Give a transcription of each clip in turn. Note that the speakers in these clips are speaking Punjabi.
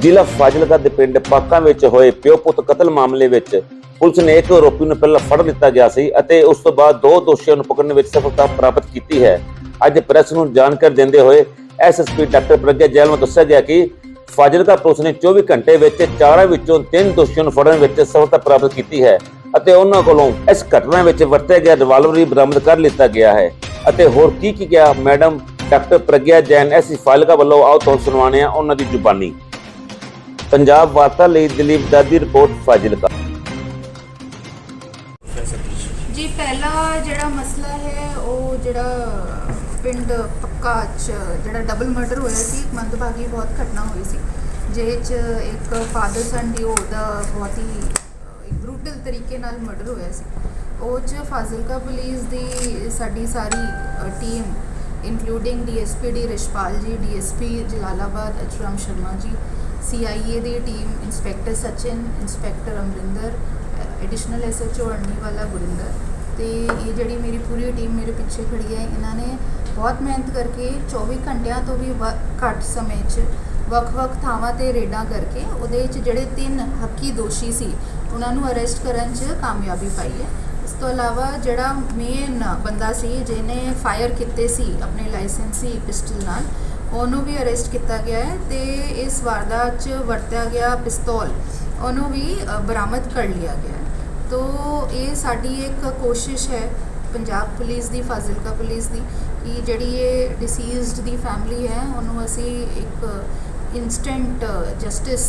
ਜ਼ਿਲ੍ਹਾ ਫਾਜ਼ਿਲਕਾ ਦੇ ਪਿੰਡ ਪਾਕਾਂ ਵਿੱਚ ਹੋਏ ਪਿਓ ਪੁੱਤ ਕਤਲ ਮਾਮਲੇ ਵਿੱਚ ਪੁਲਿਸ ਨੇ ਇੱਕ ਆਰੋਪੀ ਨੂੰ ਪਹਿਲਾਂ ਫੜ ਲਿੱਤਾ ਗਿਆ ਸੀ ਅਤੇ ਉਸ ਤੋਂ ਬਾਅਦ ਦੋ ਦੋਸ਼ੀਆਂ ਨੂੰ ਪਕੜਨ ਵਿੱਚ ਸਫਲਤਾ ਪ੍ਰਾਪਤ ਕੀਤੀ ਹੈ। ਅੱਜ ਪ੍ਰੈਸ ਨੂੰ ਜਾਣਕਾਰੀ ਦਿੰਦੇ ਹੋਏ ਐਸਐਸਪੀ ਡਾਕਟਰ ਪ੍ਰਗਿਆ ਜੈਲ ਨੂੰ ਦੱਸਿਆ ਗਿਆ ਕਿ ਫਾਜ਼ਿਲਕਾ ਪੁਲਿਸ ਨੇ 24 ਘੰਟੇ ਵਿੱਚ ਚਾਰਾਂ ਵਿੱਚੋਂ ਤਿੰਨ ਦੋਸ਼ੀਆਂ ਨੂੰ ਫੜਨ ਵਿੱਚ ਸਫਲਤਾ ਪ੍ਰਾਪਤ ਕੀਤੀ ਹੈ ਅਤੇ ਉਹਨਾਂ ਕੋਲੋਂ ਇਸ ਘਟਨਾ ਵਿੱਚ ਵਰਤਿਆ ਗਿਆ ਰਿਵਾਲਵਰ ਵੀ ਬਰਾਮਦ ਕਰ ਲਿੱਤਾ ਗਿਆ ਹੈ। ਅਤੇ ਹੋਰ ਕੀ ਕੀ ਕਿਹਾ ਮੈਡਮ ਡਾਕਟਰ ਪ੍ਰਗਿਆ ਜੈਨ ਐਸੀ ਫਾਜ਼ਿਲਕਾ ਵੱਲੋਂ? ਆਓ ਤੁਹਾਨੂੰ ਸੁਣਵਾਉਂਦੇ ਆ ਉਹਨਾਂ ਦੀ ਜ਼ੁਬਾਨੀ। ਪੰਜਾਬ ਵਾਰਤਾ ਲਈ ਦਲੀਪ ਦਾ ਦੀ ਰਿਪੋਰਟ ਫਾਜ਼ਿਲਕਾ। ਜੀ ਪਹਿਲਾ ਜਿਹੜਾ ਮਸਲਾ ਹੈ ਉਹ ਜਿਹੜਾ ਪਿੰਡ ਪੱਕਾ ਚ ਜਿਹੜਾ ਡਬਲ ਮਰਡਰ ਹੋਇਆ ਸੀ ਮੰਦਭਾਗੀ ਬਹੁਤ ਘਟਨਾ ਹੋਈ ਸੀ ਜਿਹਦੇ ਚ ਇੱਕ ਫਾਦਰ ਸਨ ਦੀ ਉਹਦਾ ਬਹੁਤ ਹੀ ਅਹ, ਬਰੂਟਲ ਤਰੀਕੇ ਨਾਲ ਮਰਡਰ ਹੋਇਆ ਸੀ। ਉਹ ਚ ਫਾਜ਼ਿਲਕਾ ਪੁਲਿਸ ਦੀ ਸਾਡੀ ਸਾਰੀ team including DSP D Rishpal ji DSP Jalalabad Achram Sharma ji CIA ਦੀ team inspector Sachin inspector Amrinder additional SHO Arniwala Gurinder ਤੇ ਇਹ ਜਿਹੜੀ ਮੇਰੀ ਪੂਰੀ ਟੀਮ ਮੇਰੇ ਪਿੱਛੇ ਖੜੀ ਹੈ, ਇਹਨਾਂ ਨੇ ਬਹੁਤ ਮਿਹਨਤ ਕਰਕੇ 24 ਘੰਟਿਆਂ ਤੋਂ ਵੀ ਵ- ਘੱਟ ਸਮੇਂ 'ਚ ਵੱਖ-ਵੱਖ ਥਾਵਾਂ ਤੇ ਰੇਡਾਂ ਕਰਕੇ ਉਹਦੇ ਵਿੱਚ ਜਿਹੜੇ ਤਿੰਨ ਹੱਕੀ ਦੋਸ਼ੀ ਸੀ, ਉਹਨਾਂ ਨੂੰ ਅਰੈਸਟ ਕਰਨ 'ਚ ਕਾਮਯਾਬੀ ਪਾਈ ਹੈ। ਇਸ ਤੋਂ ਇਲਾਵਾ ਜਿਹੜਾ ਮੇਨ ਬੰਦਾ ਸੀ, ਜਿਹਨੇ ਫਾਇਰ ਕੀਤੇ ਸੀ, ਆਪਣੇ ਲਾਇਸੈਂਸੀ ਪਿਸਟਲ ਨਾਲ ਉਹਨੂੰ ਵੀ ਅਰੈਸਟ ਕੀਤਾ ਗਿਆ ਹੈ ਤੇ ਇਸ ਵਾਰਦਾਤ 'ਚ ਵਰਤਿਆ ਗਿਆ ਪਿਸਤੌਲ। ਉਹਨੂੰ ਵੀ ਬਰਾਮਦ ਕਰ ਲਿਆ ਗਿਆ ਹੈ। ਤੋ ਇਹ ਸਾਡੀ ਇੱਕ ਕੋਸ਼ਿਸ਼ ਹੈ, ਪੰਜਾਬ ਪੁਲਿਸ ਦੀ, ਫਾਜ਼ਿਲਕਾ ਪੁਲਿਸ ਦੀ, ਕਿ ਜਿਹੜੀ ਇਹ ਡਿਸੀਜ਼ਡ ਦੀ ਫੈਮਿਲੀ ਹੈ, ਉਹਨੂੰ ਅਸੀਂ ਇੱਕ ਇਨਸਟੈਂਟ ਜਸਟਿਸ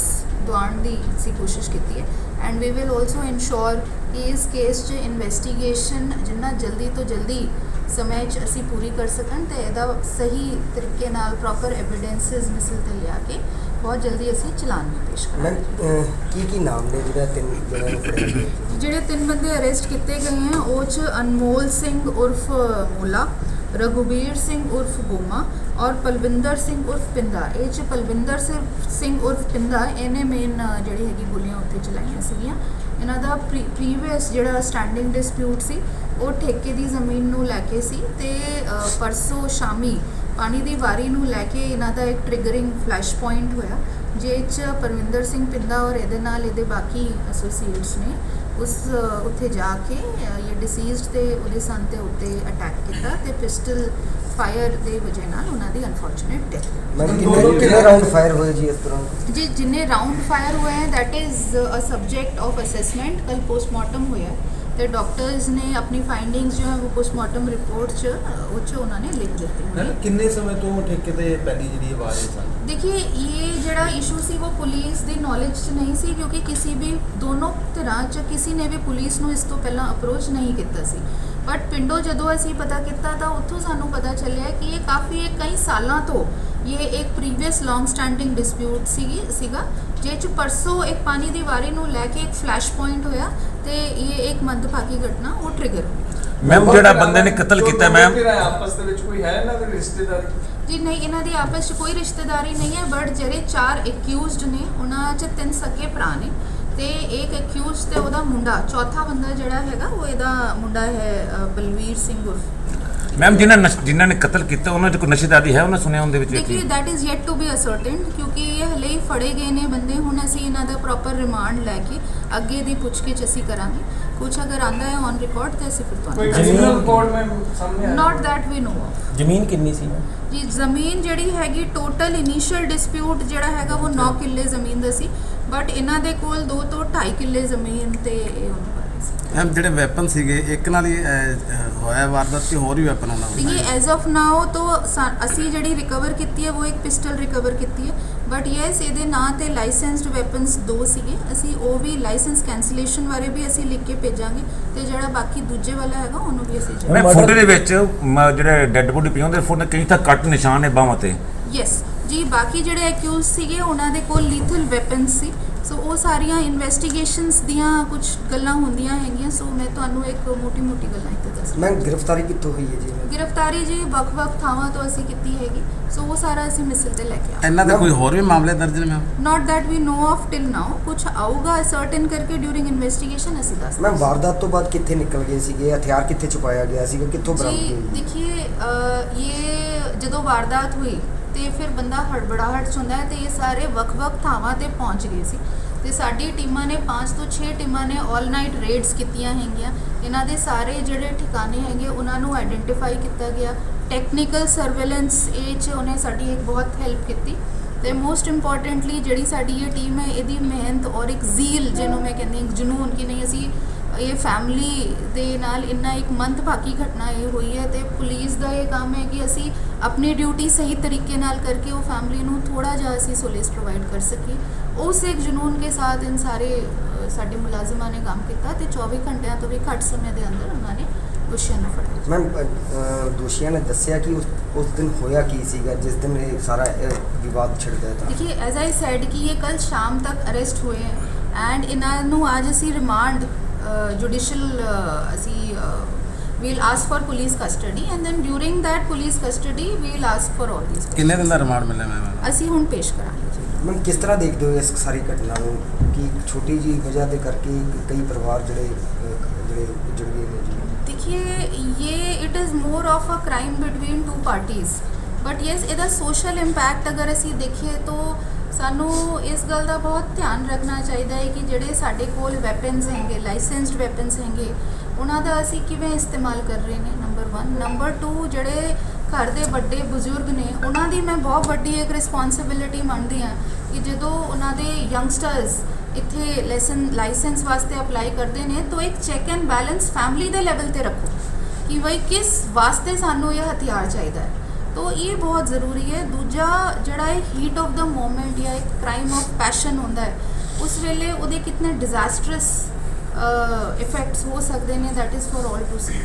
ਦਵਾਉਣ ਦੀ ਅਸੀਂ ਕੋਸ਼ਿਸ਼ ਕੀਤੀ ਹੈ। And we will also ensure ਕਿ ਇਸ ਕੇਸ 'ਚ ਇਨਵੈਸਟੀਗੇਸ਼ਨ ਜਿੰਨਾ ਜਲਦੀ ਤੋਂ ਜਲਦੀ ਸਮੇਂ 'ਚ ਅਸੀਂ ਪੂਰੀ ਕਰ ਸਕਣ ਤੇ ਇਹਦਾ ਸਹੀ ਤਰੀਕੇ ਨਾਲ ਪ੍ਰੋਪਰ ਐਵੀਡੈਂਸਸ ਮਿਸਲ ਤੇ ਲਿਆ ਕੇ ਬਹੁਤ ਜਲਦੀ ਅਸੀਂ ਚਲਾਨ ਵੀ ਪੇਸ਼ ਕਰਾਂਗੇ। ਕੀ ਕੀ ਨਾਮ ਨੇ ਜਿਹੜਾ ਤਿੰਨ ਜਿਹੜਾ? ਜਿਹੜੇ ਤਿੰਨ ਬੰਦੇ ਅਰੈਸਟ ਕੀਤੇ ਗਏ ਹਨ ਉਹ ਚ ਅਨਮੋਲ ਸਿੰਘ ਉਰਫ ਮੋਲਾ ਰਘੁਬੀਰ ਸਿੰਘ ਉਰਫ ਗੋਮਾ ਔਰ ਪਲਵਿੰਦਰ ਸਿੰਘ ਉਰਫ ਪਿੰਦਾ। ਇਹ ਚ ਪਲਵਿੰਦਰ ਸਿੰਘ ਉਰਫ ਪਿੰਦਾ ਇਹਨੇ ਮੇਨ ਜਿਹੜੀ ਹੈਗੀ ਗੋਲੀਆਂ ਉੱਥੇ ਚਲਾਈਆਂ ਸੀਗੀਆਂ। ਇਹਨਾਂ ਦਾ ਪ੍ਰੀਵੀਅਸ ਜਿਹੜਾ ਸਟੈਂਡਿੰਗ ਡਿਸਪਿਊਟ ਸੀ, ਉਹ ਠੇਕੇ ਦੀ ਜ਼ਮੀਨ ਨੂੰ ਲੈ ਕੇ ਸੀ ਤੇ ਪਰਸੋਂ ਸ਼ਾਮੀ ਪਾਣੀ ਦੀ ਵਾਰੀ ਨੂੰ ਲੈ ਕੇ ਇਹਨਾਂ ਦਾ ਇੱਕ ਟ੍ਰਿਗਰਿੰਗ ਫਲੈਸ਼ ਪੁਆਇੰਟ ਹੋਇਆ। ਜਿਹ 'ਚ ਪਰਵਿੰਦਰ ਸਿੰਘ ਪਿੰਦਾ ਔਰ ਇਹਦੇ ਨਾਲ ਇਹਦੇ ਬਾਕੀ ਐਸੋਸੀਏਟਸ ਨੇ ਉਸ ਉੱਥੇ ਜਾ ਕੇ ਇਹ ਡਿਸੀਜ਼ਡ ਤੇ ਉਹਦੇ ਸੰਨ ਤੇ ਉੱਤੇ ਅਟੈਕ ਕੀਤਾ ਤੇ ਪਿਸਟਲ ਫਾਇਰ ਦੇ ਵਜ੍ਹਾ ਨਾਲ ਉਹਨਾਂ ਦੀ ਅਨਫੋਰਚੂਨੇਟ ਡੈਥ ਮੈਮ ਕਿੰਨੇ ਕਿੰਨੇ ਰਾਉਂਡ ਫਾਇਰ ਹੋਏ ਜੀ ਇਸ ਤਰ੍ਹਾਂ? ਜੀ ਜਿੰਨੇ ਰਾਉਂਡ ਫਾਇਰ ਹੋਏ ਹੈ that is a subject of assessment ਕੱਲ ਪੋਸਟਮਾਰਟਮ ਹੋਇਆ ਤੇ ਡਾਕਟਰਸ ਨੇ ਆਪਣੀ ਫਾਈਂਡਿੰਗਸ ਜੋ ਹੈ ਉਹ ਪੋਸਟਮਾਰਟਮ ਰਿਪੋਰਟ ਚ ਉਹ ਚ ਉਹਨਾਂ ਨੇ ਲਿਖ ਦਿੱਤੇ ਹੋਏ ਕਿੰਨੇ ਸਮੇਂ ਤੋਂ ਠੇਕੇ ਤੇ ਪੈਲੀ ਜਿਹੜੀ ਆਵਾਜ਼ ਸਨ ਦੇਖिए ਇਹ ਜਿਹੜਾ ਇਸ਼ੂ ਸੀ ਉਹ ਪੁਲਿਸ ਦੀ ਨੌਲੇਜ ਚ ਨਹੀਂ ਸੀ ਕਿਉਂਕਿ ਕਿਸੇ ਵੀ ਦੋਨੋਂ ਤਰ੍ਹਾਂ ਚ ਕਿਸੇ ਨੇ ਵੀ ਪੁਲਿਸ ਨੂੰ ਇਸ ਤੋਂ ਪਹਿਲਾਂ ਅਪਰੋਚ ਨਹੀਂ ਕੀਤਾ ਸੀ। ਬਟ ਪਿੰਡੋ ਜਦੋਂ ਅਸੀਂ ਪਤਾ ਕੀਤਾ ਤਾਂ ਉੱਥੋਂ ਸਾਨੂੰ ਪਤਾ ਚੱਲਿਆ ਕਿ ਇਹ ਕਾਫੀ ਕਈ ਸਾਲਾਂ ਤੋਂ ਇਹ ਇੱਕ ਪ੍ਰੀਵੀਅਸ ਲੌਂਗ ਸਟੈਂਡਿੰਗ ਡਿਸਪਿਊਟ ਸੀਗੀ ਸੀਗਾ ਜਿਹ 'ਚ ਪਰਸੋਂ ਇੱਕ ਪਾਣੀ ਦੀ ਵਾਰੀ ਨੂੰ ਲੈ ਕੇ ਇੱਕ ਫਲੈਸ਼ ਪੁਆਇੰਟ ਹੋਇਆ ਤੇ ਇਹ ਇੱਕ ਮੰਦਭਾਗੀ ਘਟਨਾ ਉਹ ਟ੍ਰਿਗਰ ਮੈਮ ਜਿਹੜਾ ਬੰਦੇ ਨੇ ਕਤਲ ਕੀਤਾ ਮੈਮ ਆਪਸ ਦੇ ਵਿੱਚ ਕੋਈ ਹੈ ਇਹਨਾਂ ਦੇ ਰਿਸ਼ਤੇਦਾਰੀ? ਜੀ ਨਹੀਂ ਇਹਨਾਂ ਦੀ ਆਪਸ 'ਚ ਕੋਈ ਰਿਸ਼ਤੇਦਾਰੀ ਨਹੀਂ ਹੈ ਬਟ ਜਿਹੜੇ ਚਾਰ ਅਕਿਊਜ਼ਡ ਨੇ ਉਹਨਾਂ 'ਚ ਤਿੰਨ ਸਕੇ ਭਰਾ ਨੇ ਤੇ ਇੱਕ ਅਕਿਊਜ਼ ਤੇ ਉਹਦਾ ਮੁੰਡਾ ਚੌਥਾ ਬੰਦਾ ਜਿਹੜਾ ਹੈਗਾ ਉਹ ਇਹਦਾ ਮੁੰਡਾ ਹੈ ਬਲਵੀਰ ਸਿੰਘ ਉਰਫ। ਮੈਮ ਜਿਨ੍ਹਾਂ ਨਸ਼- ਜਿਨ੍ਹਾਂ ਨੇ ਕਤਲ ਕੀਤਾ ਉਹਨਾਂ 'ਚ ਕੋਈ ਨਸ਼ੇਦਾਰੀ ਹੈ? ਉਹਨਾਂ ਸੁਣਿਆ ਉਹਦੇ ਵਿੱਚ ਦੇਖिए that is yet to be ascertained ਕਿਉਂਕਿ ਇਹ ਹਲੇ ਹੀ ਫੜੇ ਗਏ ਨੇ ਬੰਦੇ। ਹੁਣ ਅਸੀਂ ਇਹਨਾਂ ਦਾ ਪ੍ਰੋਪਰ ਰਿਮਾਂਡ ਲੈ ਕੇ ਅੱਗੇ ਦੀ ਪੁੱਛਗਿੱਛ ਅਸੀਂ ਕਰਾਂਗੇ। ਕੁਝ ਅਗਰ ਆਂਦਾ ਹੈ ਔਨ ਰਿਕਾਰਡ ਤੇ ਅਸੀਂ ਫਿਰ ਕੋਈ ਤੁਹਾਨੂੰ ਕ੍ਰਿਮੀਨਲ ਕੋਡ ਮੈਂ ਸਾਹਮਣੇ ਆਇਆ। ਨਾਟ we know of ਜ਼ਮੀਨ ਕਿੰਨੀ ਸੀ? ਜੀ ਜ਼ਮੀਨ ਜਿਹੜੀ ਹੈਗੀ ਟੋਟਲ ਇਨੀਸ਼ੀਅਲ ਡਿਸਪਿਊਟ ਜਿਹੜਾ ਹੈਗਾ ਉਹ 9 ਕਿੱਲੇ ਜ਼ਮੀਨ ਦਾ ਸੀ। ਬਟ ਇਹਨਾਂ ਦੇ ਕੋਲ 2 ਤੋਂ 2.5 ਕਿੱਲੇ ਜ਼ਮੀਨ ਤੇ ਇਹ ਉਹਨਾਂ ਮੈਮ ਜਿਹੜੇ ਵੈਪਨ ਸੀਗੇ ਇੱਕ ਨਾਲ ਹੀ ਅਹ, ਹੋਇਆ ਵਾਰਦਾਤ ਤੇ ਹੋਰ ਵੀ ਵੈਪਨ ਉਹਨਾਂ ਕੋਲ ਐਜ਼ ਆਫ ਨਾਓ ਤੋਂ ਸਾ- ਅਸੀਂ ਜਿਹੜੀ ਰਿਕਵਰ ਕੀਤੀ ਹੈ ਉਹ ਇੱਕ ਪਿਸਟਲ ਰਿਕਵਰ ਕੀਤੀ ਹੈ। ਬਟ ਯੈਸ ਇਹਦੇ ਨਾਂ ਤੇ ਲਾਇਸੈਂਸਡ ਵੈਪਨਸ ਦੋ ਸੀਗੇ। ਅਸੀਂ ਉਹ ਵੀ ਲਾਇਸੈਂਸ ਕੈਂਸਲੇਸ਼ਨ ਬਾਰੇ ਵੀ ਅਸੀਂ ਲਿਖ ਕੇ ਭੇਜਾਂਗੇ। ਤੇ ਜਿਹੜਾ ਬਾਕੀ ਦੂਜੇ ਵਾਲਾ ਹੈਗਾ ਉਹਨੂੰ ਵੀ ਅਸੀਂ ਮੈਂ ਫੋਟੋ ਦੇ ਵਿੱਚ ਮ, ਜਿਹੜੇ ਡੈੱਡ ਬੋਡੀ ਪਈ ਉਹਦੇ ਫੋਟੋ ਕਈ ਤਾਂ ਕੱਟ ਨਿਸ਼ਾਨ ਨੇ ਬਾਹਾਂ ਤੇ। ਯੈਸ ਜੀ ਬਾਕੀ ਜਿਹੜੇ ਅਕਿਊਜ਼ ਸੀਗੇ ਉਹਨਾਂ ਦੇ ਕੋਲ ਲੀਥਲ ਵੈਪਨਸ ਸੀ। ਸੋ ਉਹ ਸਾਰੀਆਂ ਇਨਵੈਸਟੀਗੇਸ਼ਨਸ ਦੀਆਂ ਕੁਝ ਗੱਲਾਂ ਹੁੰਦੀਆਂ ਹੈਗੀਆਂ। ਸੋ ਮੈਂ ਤੁਹਾਨੂੰ ਇੱਕ ਮੋਟੀ-ਮੋਟੀ ਗੱਲਾਂ ਇੱਥੇ ਦੱਸ ਮੈਂ ਗ੍ਰਿਫਤਾਰੀ ਕਿੱਥੋਂ ਹੋਈ ਹੈ ਜੀ? ਗ੍ਰਿਫਤਾਰੀ ਜੀ ਵੱਖ-ਵੱਖ ਥਾਵਾਂ ਤੋਂ ਅਸੀਂ ਕੀਤੀ ਹੈਗੀ। ਸੋ ਉਹ ਸਾਰਾ ਅਸੀਂ ਮਿਸਲ ਤੇ ਲੈ ਕੇ ਆਏ। ਇਹਨਾਂ ਦਾ ਕੋਈ ਹੋਰ ਵੀ ਮਾਮਲੇ ਦਰਜ ਨੇ ma'am? Not that we know of till now ਕੁਝ ਆਊਗਾ ਸਰਟਨ ਕਰਕੇ ਡਿਊਰਿੰਗ ਇਨਵੈਸਟੀਗੇਸ਼ਨ ਅਸੀਂ ਦੱਸ ਮੈਂ ਵਾਰਦਾਤ ਤੋਂ ਬਾਅਦ ਕਿੱਥੇ ਨਿਕਲ ਗਏ ਸੀਗੇ? ਹਥਿਆਰ ਕਿੱਥੇ ਛੁਪਾਇਆ ਗਿਆ ਸੀਗਾ? ਕਿੱਥੋਂ ਬਰਾਮਦ ਹੋਏ ਜੀ? ਦੇਖਿਏ ਇਹ ਜਦੋਂ ਵਾਰਦਾਤ ਹੋਈ ਤੇ ਫਿਰ ਬੰਦਾ ਹੜਬੜਾਹਟ 'ਚ ਹੁੰਦਾ ਹੈ ਤੇ ਇਹ ਸਾਰੇ ਵੱਖ-ਵੱਖ ਥਾਵਾਂ ਤੇ ਪਹੁੰਚ ਗਏ ਸੀ। ਤੇ ਸਾਡੀ ਟੀਮਾਂ ਨੇ 5 ਤੋਂ 6 ਟੀਮਾਂ ਨੇ 올 ਨਾਈਟ ਰੇਡਸ ਕੀਤੀਆਂ ਹੈਗੀਆਂ। ਇਹਨਾਂ ਦੇ ਸਾਰੇ ਜਿਹੜੇ ਠਿਕਾਣੇ ਹੈਗੇ ਉਹਨਾਂ ਨੂੰ ਆਇਡੈਂਟੀਫਾਈ ਕੀਤਾ ਗਿਆ। ਟੈਕਨੀਕਲ ਸਰਵੇਲੈਂਸ ਇਹ 'ਚ ਉਹਨੇ ਸਾਡੀ ਇੱਕ ਬਹੁਤ ਹੈਲਪ ਕੀਤੀ। ਤੇ ਮੋਸਟ ਇੰਪੋਰਟੈਂਟਲੀ ਜਿਹੜੀ ਸਾਡੀ ਇਹ ਟੀਮ ਹੈ ਇਹਦੀ ਮਿਹਨਤ ਔਰ ਇੱਕ ਜ਼ੀਲ ਜਿਹਨੂੰ ਮੈਂ ਕਹਿੰਦੀ ਹਾਂ, ਜਨੂਨ ਕਿ ਨਹੀਂ ਅਸੀਂ ਇਹ ਫੈਮਿਲੀ ਦੇ ਨਾਲ ਇੰਨਾ ਇੱਕ ਮੰਦ ਭਾਗੀ ਘਟਨਾ ਇਹ ਹੋਈ ਹੈ ਤੇ ਪੁਲਿਸ ਦਾ ਇਹ ਕੰਮ ਹੈ ਕਿ ਅਸੀਂ ਆਪਣੀ ਡਿਊਟੀ ਸਹੀ ਤਰੀਕੇ ਨਾਲ ਕਰਕੇ ਉਹ ਫੈਮਿਲੀ ਨੂੰ ਥੋੜਾ ਜਿਹਾ ਅਸੀਂ ਸੋਲਿਸ ਪ੍ਰੋਵਾਈਡ ਕਰ ਸਕੀ ਉਸ ਇੱਕ ਜਨੂਨ ਕੇ ਸਾਥ ਇਨ ਸਾਰੇ ਸਾਡੇ ਮੁਲਾਜ਼ਮਾਂ ਨੇ ਕੰਮ ਕੀਤਾ ਤੇ 24 ਘੰਟਿਆਂ ਤੋਂ ਵੀ ਘੱਟ ਸਮੇਂ ਦੇ ਅੰਦਰ ਉਹਨਾਂ ਨੇ ਦੋਸ਼ੀਆਂ ਨੂੰ ਫੜ ਲਿਆ। ਮੈਮ ਦੋਸ਼ੀਆਂ ਨੇ ਦੱਸਿਆ ਕਿ ਉਸ ਉਸ ਦਿਨ ਹੋਇਆ ਕੀ ਸੀਗਾ ਜਿਸ ਦਿਨ ਇਹ ਸਾਰਾ ਵਿਵਾਦ ਛਿੜ ਗਿਆ ਤਾਂ? ਦੇਖिए ਐਜ਼ ਆਈ ਸੈਡ ਕਿ ਇਹ ਕੱਲ ਸ਼ਾਮ ਤੱਕ ਅਰੈਸਟ ਹੋਏ ਐਂਡ ਇਹਨਾਂ ਨੂੰ ਅੱਜ ਅਸੀਂ ਰਿਮਾਂਡ judicial ਅਸੀਂ we'll ask for police custody and then during that police custody we'll ask for all these ਕਿੰਨੇ ਦਿਨ ਦਾ ਰਿਮਾਂਡ ਮਿਲਿਆ ਮੈਮ ਅਸੀਂ ਹੁਣ ਪੇਸ਼ ਕਰਾਂਗੇ ਜੀ ਮੈਂ ਕਿਸ ਤਰ੍ਹਾਂ ਦੇਖਦੇ ਹੋ ਇਸ ਸਾਰੀ ਘਟਨਾ ਨੂੰ ਕਿ ਛੋਟੀ ਜੀ ਵਜ੍ਹਾ ਦੇ ਕਰਕੇ ਕਈ ਪਰਿਵਾਰ ਜਿਹੜੇ ਜਿਹੜੇ ਜੁੜ ਗਏ ਨੇ ਜੀ देखिए ये it is more of a crime between two parties but yes ਇਹਦਾ ਸੋਸ਼ਲ ਇੰਪੈਕਟ ਅਗਰ ਅਸੀਂ ਦੇਖੀਏ ਤਾਂ ਸਾਨੂੰ ਇਸ ਗੱਲ ਦਾ ਬਹੁਤ ਧਿਆਨ ਰੱਖਣਾ ਚਾਹੀਦਾ ਹੈ ਕਿ ਜਿਹੜੇ ਸਾਡੇ ਕੋਲ ਵੈਪਨਸ ਹੈਗੇ ਲਾਇਸੈਂਸਡ ਵੈਪਨਸ ਹੈਗੇ, ਉਹਨਾਂ ਦਾ ਅਸੀਂ ਕਿਵੇਂ ਇਸਤੇਮਾਲ ਕਰ ਰਹੇ ਨੇ ਨੰਬਰ 1 ਨੰਬਰ 2 ਜਿਹੜੇ ਘਰ ਦੇ ਵੱਡੇ ਬਜ਼ੁਰਗ ਨੇ, ਉਹਨਾਂ ਦੀ ਮੈਂ ਬਹੁਤ ਵੱਡੀ ਇੱਕ ਰਿਸਪੌਂਸਿਬਿਲਿਟੀ ਮੰਨਦੀ ਹਾਂ ਕਿ ਜਦੋਂ ਉਹਨਾਂ ਦੇ ਯੰਗਸਟਰਸ ਇੱਥੇ ਲੈਸਨ ਲਾਇਸੈਂਸ ਵਾਸਤੇ ਅਪਲਾਈ ਕਰਦੇ ਨੇ, ਤਾਂ ਇੱਕ ਚੈੱਕ ਐਂਡ ਬੈਲੈਂਸ ਫੈਮਿਲੀ ਦੇ ਲੈਵਲ ਤੇ ਰੱਖੋ ਕਿ ਬਈ ਕਿਸ ਵਾਸਤੇ ਸਾਨੂੰ ਇਹ ਹਥਿਆਰ ਚਾਹੀਦਾ ਹੈ। ਤੋ ਇਹ ਬਹੁਤ ਜ਼ਰੂਰੀ ਹੈ ਦੂਜਾ ਜਿਹੜਾ ਹੈ ਹੀਟ ਆਫ ਦਾ ਮੂਮੈਂਟ ਜਾਂ ਇੱਕ ਕ੍ਰਾਈਮ ਆਫ ਪੈਸ਼ਨ ਹੁੰਦਾ ਹੈ ਉਸ ਵੇਲੇ ਉਹਦੇ ਕਿਤਨੇ ਡਿਜ਼ਾਸਟਰਸ ਇਫੈਕਟਸ ਹੋ ਸਕਦੇ ਨੇ that is for all to see